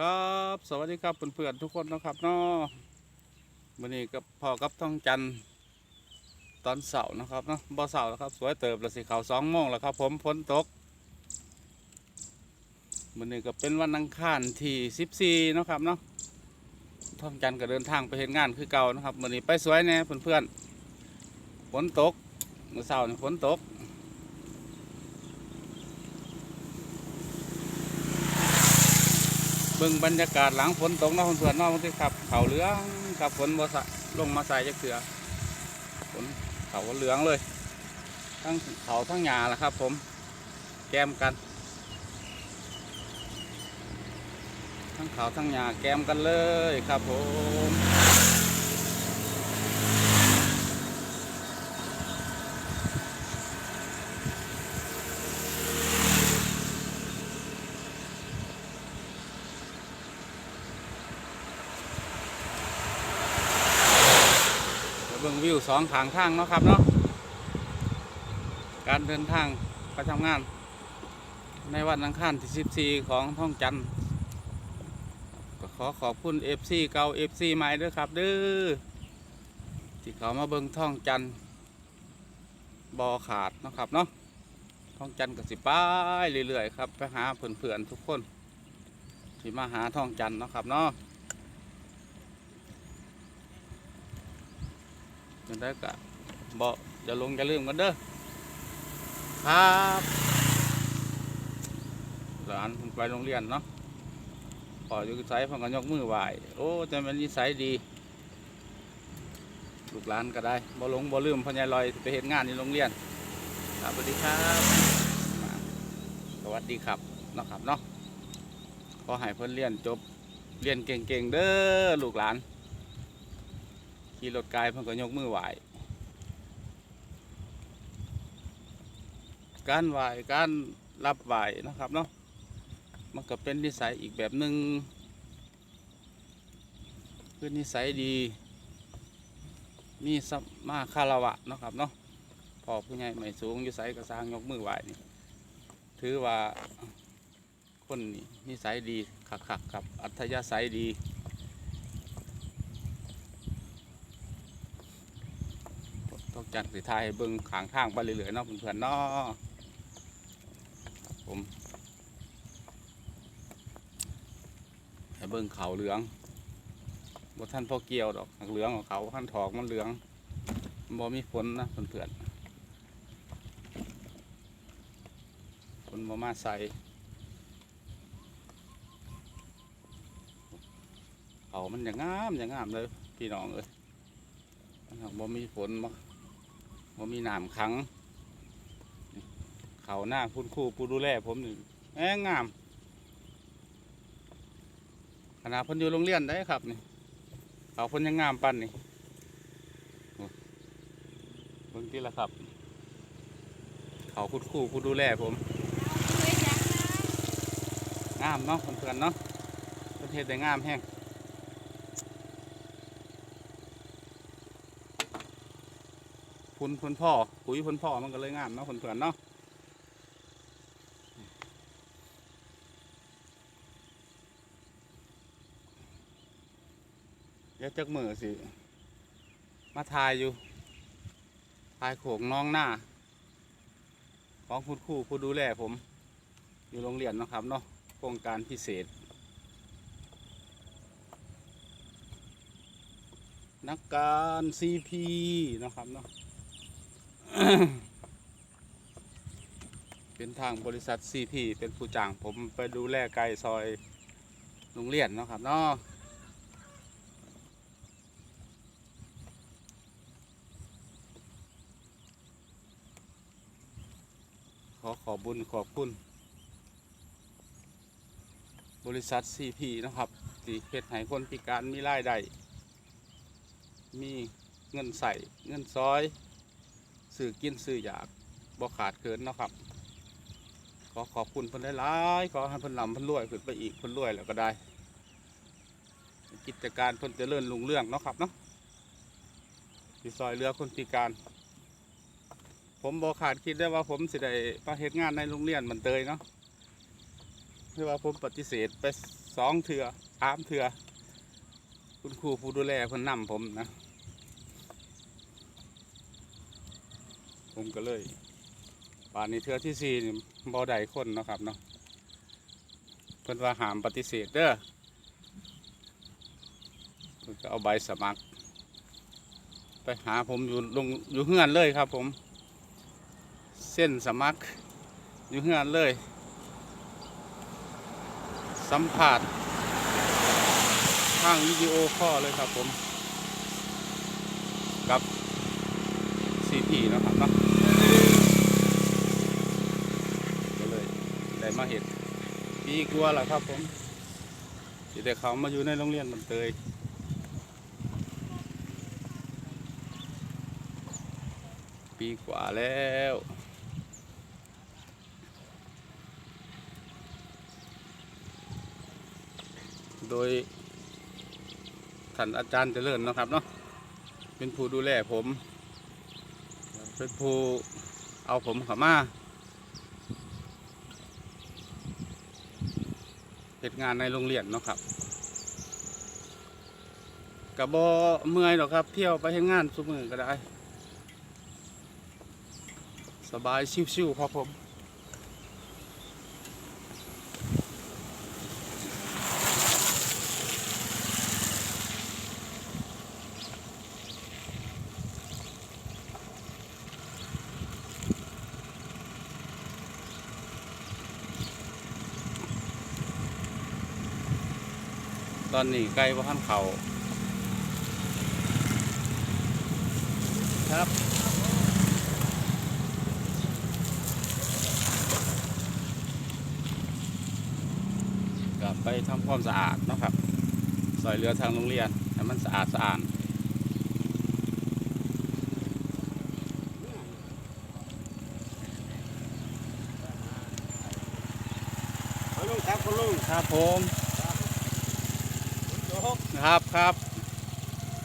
ครับสวัสดีครับเพื่อนๆทุกคนนะครับเนาะวันนี้กับพ่อกับท่องจันทร์ตอนเสาร์นะครับเนาะบ่เสาร์แล้วครับ สวยเติบแล้วสิเขาวสองโมงแล้วครับผมฝนตกวันนี้ก็เป็นวันอังคารที่สิบสี่นะครับเนาะท่องจันทร์ก็เดินทางไปเห็นงานคือเก่านะครับวันนี้ไปสวยแน่เพื่อนๆฝนตกเมื่อเสาร์นี่ฝนตก บิ่งบรรยากาศหลังฝนตกนาะเพื่อนๆเนาะบางทีขับ เขาเหลืองขับฝนบ่สลงมาใส่จะเถือฝนเขาเหลืองเลย ทั้งเขาทั้งหยาแหละครับ ผมแก้มกัน ทั้งเขาทั้งหยาแก้มกันเลยครับผมเดี๋ยวเบิ่งวิว สองขางทางเนาะครับเนาะการเดินทางไปทำงาน ในวันอังคารที่ 14 ของท่องจันทร์ก็ขอขอบคุณ FC เก่า FC ใหม่ด้วยครับเด้อที่เขามาเบิ่งท่องจันทร์บอขาดเนาะครับเนาะท่องจันทร์ก็สิป้ายเรื่อยๆครับไปหาเพื่อนๆทุกคน ที่มาหาท่องจันทร์เนาะครับเนาะ ยังได้ก็บอกอย่าลงอย่าลืมกันเด้อครับหลานเพิ่นไปโรงเรียนเนาะพออยู่ไสเพิ่นก็ยกมือไหวโอ้จะเป็นนิสัยดี ลูกหลานก็ได้บ่ลงบ่ลืมพ่อใหญ่ลอยไปเห็นงานในโรงเรียนครับสวัสดีครับสวัสดีครับเนาะครับเนาะขอให้เพิ่นเรียนจบเรียนเก่งๆเด้อลูกหลาน ขี่รถไกลเพิ่นก็ยกมือไหวการไหวการรับไหวนะครับเนาะมันก็เป็นนิสัยอีกแบบหนึ่งคือนิสัยดี มีสัมมาคารวะนะครับเนาะพอผู้ใหญ่ไม่สูงอยู่ไสก็สร้างยกมือไหวนี่ถือว่าคนนี่นิสัยดีคักคักๆครับอัธยาศัยดีต้อง จัดสิทายให้เบิ่งขางทางไปเรื่อยๆเนาะเพื่อนๆเนาะผมให้เบิ่งเขาเหลืองบ่ท่านพ่อเกี่ยวดอกหักเหลืองของเขาท่านถอกมันเหลืองมันบ่มีฝนนะเพื่อนๆฝนบ่มาใส่เขามันอย่างงามอย่างงามเลยพี่น้องเอ้ยบ่มีฝนบ่ บ่มีหน้ำขัง เขาหน้าคุณครูผู้ดูแลผมนี่แองงามขนาดพ่นอยู่โรงเรียนได้ครับนี่เขาคนยังงามปันนี่โอ้เบิ่งที่ละครับ เขาคุณครูผู้ดูแลผมงามเนาะเพื่อนๆเนาะประเทศได้งามแห้ง พุ่นพุ่นพ่อปุ๋ยพุ่นพ่อมันก็เลยงามเนาะเพื่อนๆเนาะเดี๋ยวจักมือสิ มาทายอยู่ทายโขงน้องหน้า ของคุณครูผู้ดูแลผม อยู่โรงเรียนนะครับเนาะโครงการพิเศษ นักการซีพีนะครับเนาะ เป็นทางบริษัทซีพีเป็นผู้จ้างผมไปดูแลไกลซอยโรงเรียนเนาะครับเนาะขอขอบุญขอบคุณ บริษัท CP นะครับที่เฮ็ดให้คนพิการมีรายได้มีเงินใส่เงินซอย ซื้อกินซื้ออยากบ่ขาดเกินเนาะครับ ขอขอบคุณเพิ่นหลายๆขอให้เพิ่นลำเพิ่นรวยขึ้นไปอีกเพิ่นรวยแล้วก็ได้ กิจการเพิ่นเจริญรุ่งเรื่องเนาะครับเนาะที่ซอยเรือคนพิการ ผมบอขาดคิดได้ว่าผมสิได้มาเฮ็ดงานในโรงเรียนมันเตยเนาะคือว่าผมปฏิเสธไปสองเถื่อสามเถื่อคุณครูผู้ดูแลเพิ่นนำผมนะ ผมก็เลยป่านนี้เทือที่สี่นี่บ่ได้คนเนาะครับเนาะเพิ่อนว่าหามปฏิเสธเด้อเพิ่นก็เอาใบสมัคร ไปหาผมอยู่ลงอยู่เฮือนเลยครับ ผม เส้นสมัคร อยู่เฮือนเลย สัมผัสทางวิดีโอคอเลยครับผม กับซีพีนะครับเนาะก็เลย ได้มาเห็นปีกลัวาแหละครับผมที่ได้เขามาอยู่ในโรงเรียนมันเตยปีกว่าแล้วโดยท่านอาจารย์เจริญนะครับเนาะเป็นผู้ดูแลผม เป็นผู้เอาผมเข้ามา เหตุงานในโรงเรียนเนาะครับกับบเมื่อยหรอกครับ เที่ยวไปให้งานสุมือก็ได้ สบายชิวๆครับผม ตอนนี้ใกล้ว่าท่านเขาครับกลับไปทำความสะอาดเนาะครับซอยเรือทางโรงเรียนให้มันสะอาดสะอาดลุงครับคุณลุงครับผม ครับครับ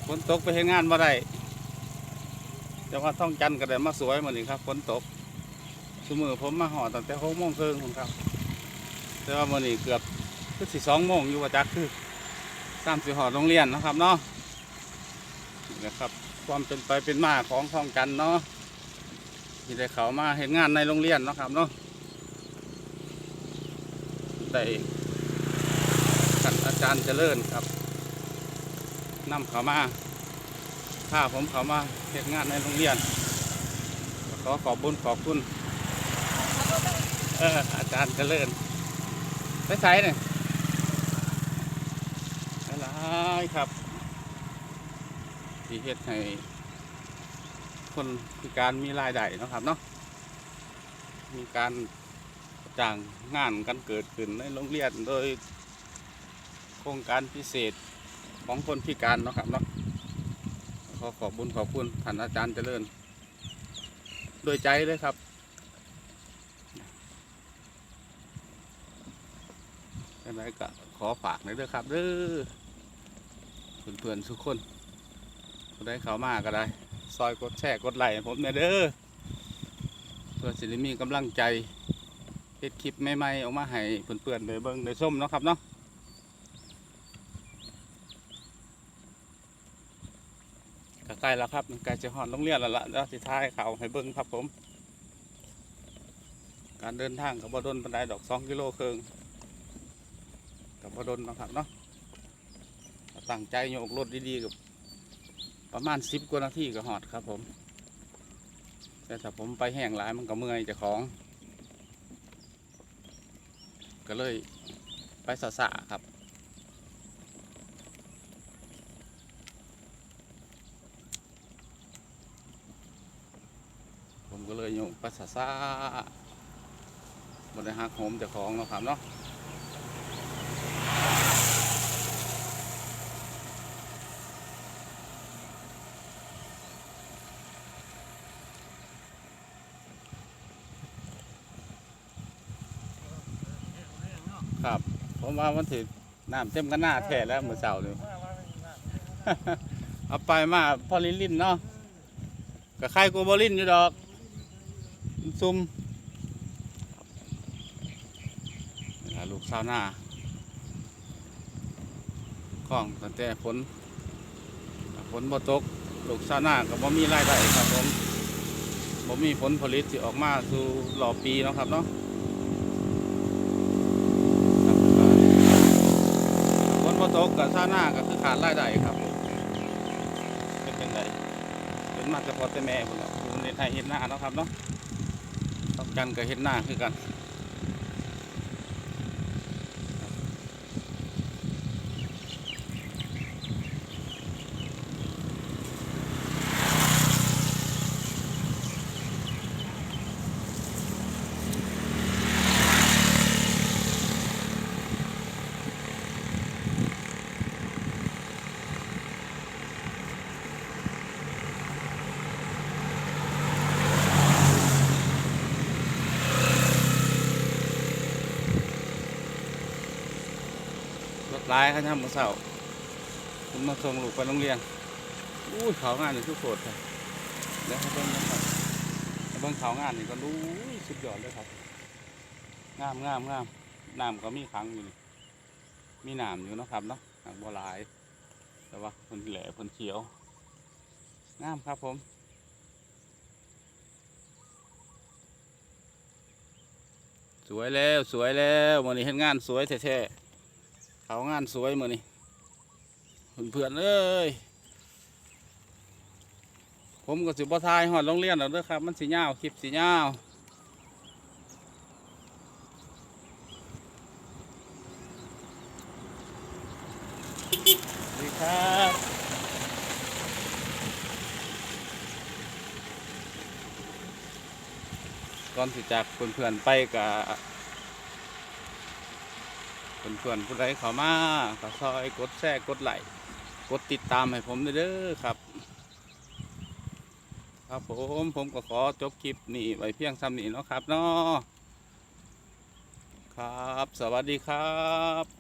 ฝนตกไปเห็นงานมาได้จะว่าท่องจันทร์ก็ได้มาสวยเหมือนนี้ครับฝนตกสมือผมมาห่อตั้งแต่หกโมงครึ่งครับ แต่ว่ามื่อนี้เกือบคือสิสองโมงอยู่ว่าจักคือสามสิหอดโรงเรียนนะครับเนาะนะครับความเป็นไปเป็นมาของท่องจันเนาะที่ได้เขามาเห็นงานในโรงเรียนนะครับเนาะได้ท่านอาจารย์เจริญครับ นำเขามาพาผมเขามาเห็นงานในโรงเรียน ขอขอบบุญขอบคุณเอออาจารย์เจริญไปใส่เนี่ยหลายครับที่เฮ็ดให้คนพิการมีรายได้นะครับเนาะมีการจ้างงานกันเกิดขึ้นในโรงเรียนโดยโครงการพิเศษ ของคนพิการเนาะครับเนาะขอขอบคุญขอบคุณท่านอาจารย์เจริญ โดวยใจเลยครับยังไงก็ขอฝากหน่อยด้อครับเด้อเพื่อนๆทุกคนได้เขามาก็ได้ ซอยกดแชร์กดไลค์ให้ผมเนี่ยเด้อเพื่อสิริมีกำลังใจเฮ็ดคลิปใหม่ๆออกมาให้เพื่อนๆได้เบิ่งได้มเนาะครับเนาะ ก็ใกล้แล้วครับใกล้จะหอดโรงเรียนแล้วล่ะแล้วสิท้ายเขาให้เบิ่งครับผม การเดินทางกับบดนบันไดดอกสองกิโลครึ่งกับพดลนะครับเนาะตั้งใจโยกรถดีๆกับประมาณสิบกว่านาทีก็หอดครับผม แต่ถ้าผมไปแห้งหลายมันก็เมื่อยจะของ ก็เลยไปสะสะครับ ผม ก็สะสะบนได้หักโหมเจะของเนาะครับเนาะครับผมว่ามันถือน้ำเต็มกันหน้าแท้แล้วเมื่อเช้านี่เอาไปมาพอลินลินเนาะกับใครกูบอลินอยู่ดอก ซุ่มลูกสาวหน้าคล้องตั้งแต่ฝนฝนบ่ตกลูกชาวนาก็บ่มีรายได้ครับผมบ่มีผลผลิตที่ออกมาสู่รอปีเนาะครับเนาะครับก็ฝนบ่ตกกับชาวนาก็คือขาดรายได้ครับเป็นจังไดเป็นมาแต่พอแต่แม่พุ่นเนาะอยู่ในไทยเฮ็ดนาเนาะครับเนาะ ต้องกันกับเฮ็ดหน้าคือกัน ร้ายเขาทำมือเสาผมมาส่งลูกไปโรงเรียนอู้ยเขางานนี่ทุกโคตรครับเดี๋ยวให้เบิ่งนะครับเบิ่งเขางานนี่ก็รู้ยสุดยอดเลยครับ งามงามงามน้ำก็มีขังอยู่นี่มีน้ำอยู่นะครับเนาะหากบัวลาย แต่ว่าคนแหล่คนเขียว งามครับผมสวยแล้วสวยแล้ววันนี้เห็นงานสวยแท้ๆ เขางานสวยมือนี่เพื่อนๆเอ้ยผมก็สิบทายหอดโรงเรียนแล้วเด้อครับ มันสียาคลิปสียาสวัสดีครับก่อนสิจากเพื่อนๆไปกับ เพื่อนๆผู้ใดเข้ามาก็ซอยกดแชร์กดไลค์กดติดตามให้ผมด้วยเด้อครับ ครับผมผมก็ขอจบคลิปนี้ไว้เพียงซ้ำนี้เนาะครับเนาะครับ สวัสดีครับ